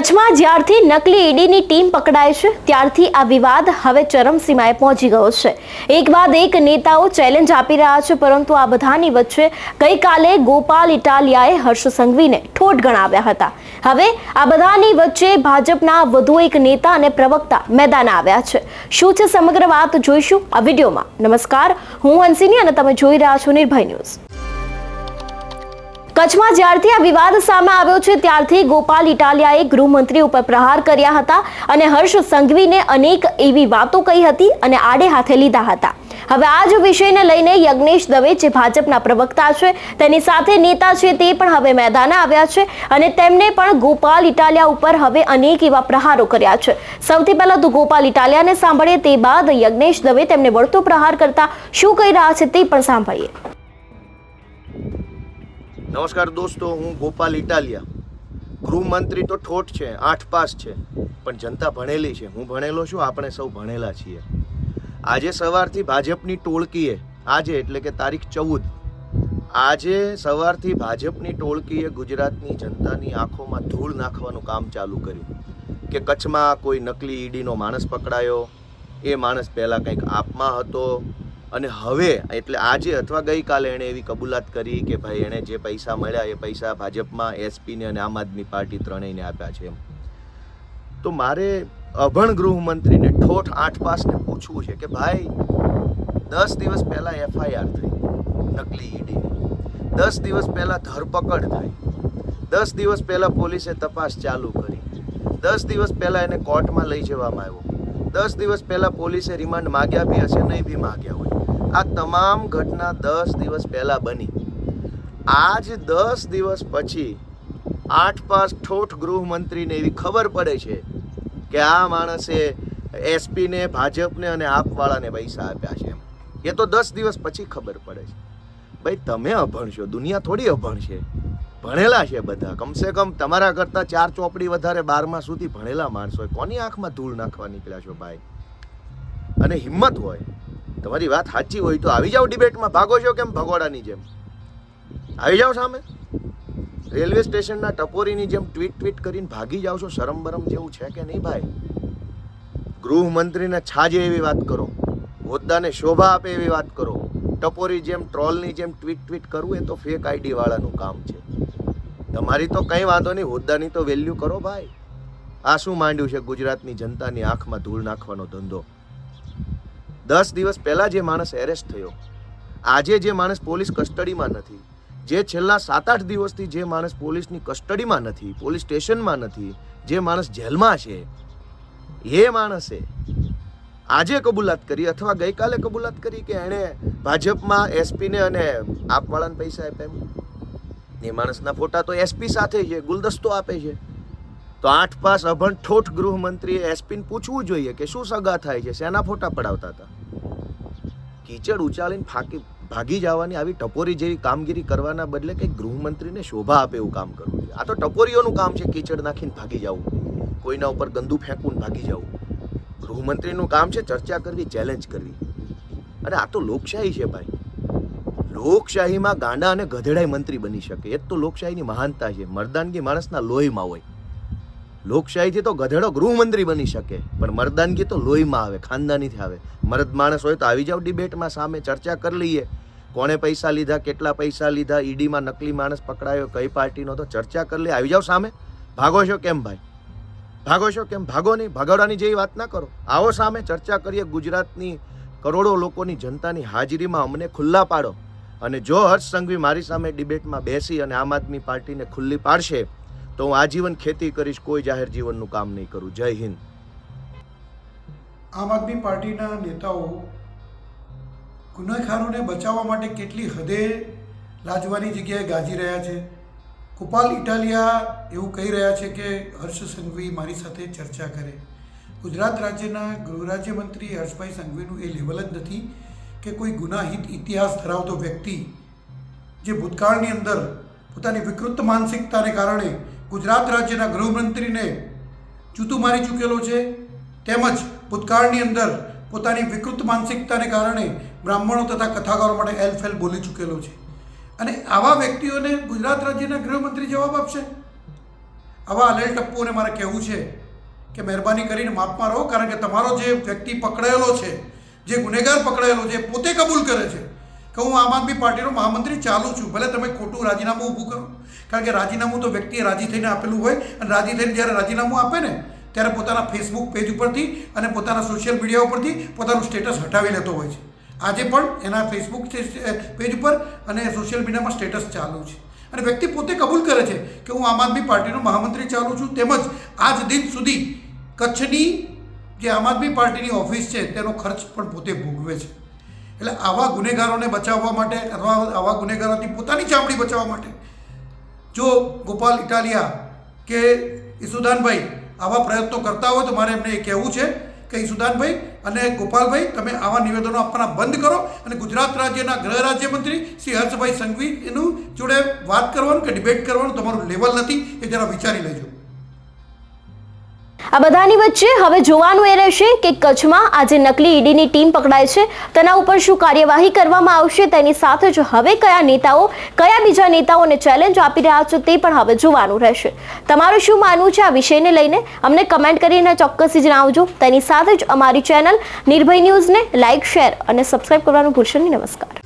કચ્છમાં જ્યારથી નકલી ઈડીની ટીમ પકડાય છે, ત્યારથી આ વિવાદ હવે ચરમસીમાએ પહોંચી ગયો છે. એક બાદ એક નેતાઓ ચેલેન્જ આપી રહ્યા છે, પરંતુ આ બધાની વચ્ચે ગઈકાલે ગોપાલ ઇટાલિયાએ હર્ષ સંઘવીને ઠોટ ગણાવ્યા હતા. હવે આ બધાની વચ્ચે ભાજપના વધુ એક નેતા અને પ્રવક્તા મેદાન આવ્યા છે. શું છે સમગ્ર વાત? જોઈશું આ વિડીયોમાં. નમસ્કાર. હું હંસિની અને તમે જોઈ રહ્યા છો નિર્ભય ન્યૂઝ. કચ્છમાં જ્યારથી આ વિવાદ સામે આવ્યો છે, ત્યારથી ગોપાલ ઇટાલિયાએ ગૃહમંત્રી ઉપર પ્રહાર કર્યા હતા અને હર્ષ સંઘવીને અનેક એવી વાતો કહી હતી અને આડે હાથે લીધા હતા. હવે આ જ વિષયને લઈને યજ્ઞેશ દવે, જે ભાજપના પ્રવક્તા છે, તેની સાથે નેતા છે તે પણ હવે મેદાને આવ્યા છે અને તેમને પણ ગોપાલ ઇટાલિયા ઉપર હવે અનેક એવા પ્રહારો કર્યા છે. સૌથી પહેલા તો ગોપાલ ઇટાલિયાને સાંભળીએ, તે બાદ યજ્ઞેશ દવે તેમને વળતો પ્રહાર કરતા શું કહી રહ્યા છે તે પણ સાંભળીએ. નમસ્કાર દોસ્તો, હું ગોપાલ ઇટાલિયા. ગૃહમંત્રી તો ઠોઠ છે, આઠ પાસ છે, પણ જનતા ભણેલી છે. હું ભણેલો છું, આપણે સૌ ભણેલા છીએ. આજે સવારથી ભાજપની ટોળકીએ, આજે એટલે કે તારીખ ચૌદ, આજે સવારથી ભાજપની ટોળકીએ ગુજરાતની જનતાની આંખોમાં ધૂળ નાખવાનું કામ ચાલુ કર્યું. કે કચ્છમાં કોઈ નકલી ઈડીનો માણસ પકડાયો, એ માણસ પહેલાં કંઈક આપમાં હતો અને હવે, એટલે આજે અથવા ગઈકાલે એણે એવી કબૂલાત કરી કે ભાઈ એણે જે પૈસા મળ્યા એ પૈસા ભાજપમાં એસપીને અને આમ આદમી પાર્ટી ત્રણેયને આપ્યા છે એમ. તો મારે અભણ ગૃહમંત્રીને ઠોઠ આઠ પાસને પૂછવું છે કે ભાઈ, દસ દિવસ પહેલાં એફઆઈઆર થઈ, નકલી ઈડી. દસ દિવસ પહેલાં ધરપકડ થઈ. દસ દિવસ પહેલાં પોલીસે તપાસ ચાલુ કરી. દસ દિવસ પહેલાં એને કોર્ટમાં લઈ જવામાં આવ્યો. દસ દિવસ પહેલાં પોલીસે રિમાન્ડ માગ્યા બી હશે, નહીં બી માગ્યા હોય. આ તમામ ઘટના દસ દિવસ પહેલાં બની. આજ દસ દિવસ પછી આઠ પાસ ઠોઠ ગૃહમંત્રીને એવી ખબર પડે છે કે આ માણસે એસપીને, ભાજપને અને આપવાળાને પૈસા આપ્યા છે એમ. એ તો દસ દિવસ પછી ખબર પડે છે. ભાઈ, તમે અભણ છો, દુનિયા થોડી અભણ છે. ભણેલા છે બધા. કમસે કમ તમારા કરતાં ચાર ચોપડી વધારે બારમા સુધી ભણેલા માણસો કોની આંખમાં ધૂળ નાખવા નીકળ્યા છો ભાઈ? અને હિંમત હોય. તમારી વાત સાચી હોય તો આવી જાઓ ડિબેટમાં. ભાગો છો કેમ ભગોડાની જેમ? આવી જાઓ સામે. રેલવે સ્ટેશનના ટપોરીની જેમ ટ્વીટ ટ્વીટ કરીને ભાગી જાઓ છો શરમ બરમ જેવું છે કે નહીં ભાઈ? ગૃહમંત્રીને છાજે એવી વાત કરો. હોદ્દાને શોભા આપે એવી વાત કરો. ટપોરી જેમ, ટ્રોલની જેમ ટ્વીટ ટ્વીટ કરવું એ તો ફેક આઈડી વાળાનું કામ છે. તમારી તો કંઈ વાંધો નહીં, હોદ્દાની તો વેલ્યુ કરો ભાઈ. આ શું માંડ્યું છે ગુજરાતની જનતાની આંખમાં ધૂળ નાખવાનો ધંધો? દસ દિવસ પહેલાં જે માણસ એરેસ્ટ થયો, આજે જે માણસ પોલીસ કસ્ટડીમાં નથી, જે છેલ્લા સાત આઠ દિવસથી જે માણસ પોલીસની કસ્ટડીમાં નથી, પોલીસ સ્ટેશનમાં નથી, જે માણસ જેલમાં છે, એ માણસે આજે કબૂલાત કરી અથવા ગઈકાલે કબૂલાત કરી કે એણે ભાજપમાં એસપીને અને આપવાળાને પૈસા આપ્યા એમ? એ માણસના ફોટા તો એસપી સાથે છે, ગુલદસ્તો આપે છે. તો આઠ પાસ અભણ ઠોઠ ગૃહમંત્રીએ એસપીને પૂછવું જોઈએ કે શું સગા થાય છે, શેના ફોટા પડાવતા હતા? કીચડ ઉચાલીને ફાકી, ભાગી જવાની આવી ટપોરી જેવી કામગીરી કરવાના બદલે કંઈક ગૃહમંત્રીને શોભા આપે એવું કામ કરવું જોઈએ. આ તો ટપોરીઓનું કામ છે, કીચડ નાખીને ભાગી જવું. કોઈના ઉપર ગંદુ ફેંકવું ભાગી જવું. ગૃહમંત્રીનું કામ છે, ચર્ચા કરવી ચેલેન્જ કરવી. અને આ તો લોકશાહી છે ભાઈ. લોકશાહીમાં ગાંડા અને ગધેડાઈ મંત્રી બની શકે. એ જ તો લોકશાહીની મહાનતા છે. મર્દાનગી માણસના લોહીમાં હોય. લોકશાહીથી તો ગધેડો ગૃહમંત્રી બની શકે, પણ મર્દાનગી તો લોહીમાં આવે, ખાનદાનીથી આવે. મર્દ માણસ હોય તો આવી જાવ ડિબેટમાં સામે, ચર્ચા કરી લઈએ. કોણે પૈસા લીધા, કેટલા પૈસા લીધા, ઈડીમાં નકલી માણસ પકડાયો, કઈ પાર્ટીનો તો ચર્ચા કરી લઈએ. આવી જાવ સામે. ભાગો છો કેમ ભાઈ? ભાગો છો કેમ? ભાગો નહીં ભાગવડાની જેવી વાત ના કરો. આવો સામે, ચર્ચા કરીએ. ગુજરાતની કરોડો લોકોની જનતાની હાજરીમાં અમને ખુલ્લા પાડો. અને જો હર્ષ સંઘવી મારી સામે ડિબેટમાં બેસી અને આમ આદમી પાર્ટીને ખુલ્લી પાડશે તો હું આજીવન ખેતી કરીશ, કોઈ જાહેર જીવનનું કામ નહીં કરું. જય હિન્દ. આમ આદમી પાર્ટીના નેતાઓ ગુનેખારોને બચાવવા માટે કેટલી હદે લાજવાની જગ્યાએ ગાજી રહ્યા છે? કુપાલ ઇટાલિયા એવું કહી રહ્યા છે કે હર્ષ સંઘવી મારી સાથે ચર્ચા કરે. ગુજરાત રાજ્યના ગૃહ રાજ્યમંત્રી હર્ષભાઈ સંઘવીનું એ લેવલ જ નથી કે કોઈ ગુનાહિત ઇતિહાસ ધરાવતો વ્યક્તિ જે ભૂતકાળની અંદર પોતાની વિકૃત માનસિકતાને કારણે ગુજરાત રાજ્યના ગૃહમંત્રીને જૂતું મારી ચૂકેલો છે. તેમજ ભૂતકાળની અંદર પોતાની વિકૃત માનસિકતાને કારણે બ્રાહ્મણો તથા કથાકારો માટે એલફેલ બોલી ચૂકેલો છે. અને આવા વ્યક્તિઓને ગુજરાત રાજ્યના ગૃહમંત્રી જવાબ આપશે. આવા અલેલ ટપ્પુઓને મારે કહેવું છે કે મહેરબાની કરીને માપમાં રહો, કારણ કે તમારો જે વ્યક્તિ પકડાયેલો છે, જે ગુનેગાર પકડાયેલો છે પોતે કબૂલ કરે છે કે હું આમ આદમી પાર્ટીનો મહામંત્રી ચાલુ છું. ભલે તમે ખોટું રાજીનામું ઊભું કરો. કારણ કે રાજીનામું તો વ્યક્તિએ રાજી થઈને આપેલું હોય અને રાજી થઈને જ્યારે રાજીનામું આપે ને, ત્યારે પોતાના ફેસબુક પેજ ઉપરથી અને પોતાના સોશિયલ મીડિયા ઉપરથી પોતાનું સ્ટેટસ હટાવી લેતો હોય છે. આજે પણ એના ફેસબુક પેજ ઉપર અને સોશિયલ મીડિયામાં સ્ટેટસ ચાલુ છે. અને વ્યક્તિ પોતે કબૂલ કરે છે કે હું આમ આદમી પાર્ટીનો મહામંત્રી ચાલુ છું, તેમજ આજ દિન સુધી કચ્છની જે આમ આદમી પાર્ટીની ઓફિસ છે, તેનો ખર્ચ પણ પોતે ભોગવે છે. એટલે આવા ગુનેગારોને બચાવવા માટે અથવા આવા ગુનેગારોથી પોતાની ચામડી બચાવવા માટે જો ગોપાલ ઇટાલિયા કે ઈસુદાનભાઈ આવા પ્રયત્નો કરતા હોય તો મારે એમને એ કહેવું છે કે ઈસુદાનભાઈ અને ગોપાલભાઈ, તમે આવા નિવેદનો આપવાના બંધ કરો અને ગુજરાત રાજ્યના ગૃહ રાજ્યમંત્રી શ્રી હર્ષભાઈ સંઘવી એનું જોડે વાત કરવાનું કે ડિબેટ કરવાનું તમારું લેવલ નથી એ જરા વિચારી લેજો. આ બધાની વચ્ચે હવે જોવાનું એ રહેશે કે કચ્છમાં આજે નકલી ઈડીની ટીમ પકડાય છે. તેના ઉપર શું કાર્યવાહી કરવામાં આવશે તેની સાથે જ હવે કયા નેતાઓ, કયા બીજા નેતાઓને ચેલેન્જ આપી રહ્યા છે તે પણ હવે જોવાનું રહેશે. તમારું શું માનવું છે આ વિષયને લઈને? અમને કમેન્ટ કરીને ચોક્કસથી જણાવજો. તેની સાથે જ અમારી ચેનલ નિર્ભય ન્યૂઝને લાઇક શેર અને સબસ્ક્રાઇબ કરવાનું ભૂલશો નહીં. નમસ્કાર.